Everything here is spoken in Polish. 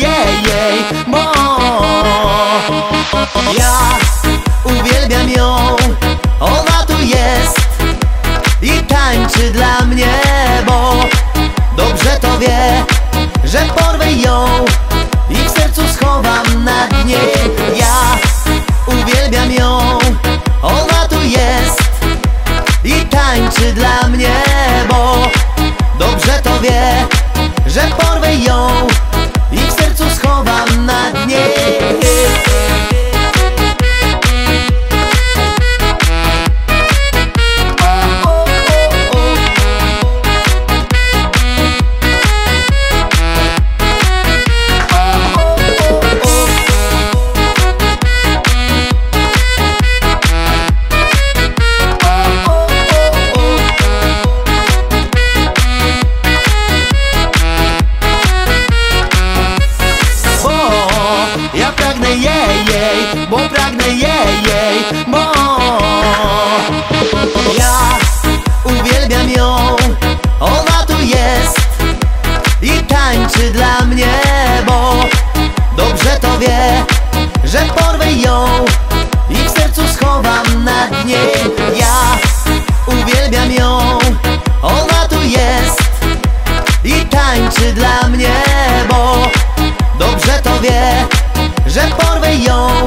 jej, jej, bo ja uwielbiam ją, ona tu jest i tańczy dla mnie, bo dobrze to wie, że porwę ją i w sercu schowam na dnie. Ja uwielbiam ją, ona tu jest i tańczy dla mnie, bo dobrze to wie, że porwę ją jej, jej, bo pragnę jej, jej, bo ja uwielbiam ją, ona tu jest i tańczy dla mnie, bo dobrze to wie, że porwę ją i w sercu schowam na dnie. Ja uwielbiam ją, ona tu jest i tańczy dla mnie, bo dobrze to wie, J'aime Port-Veillon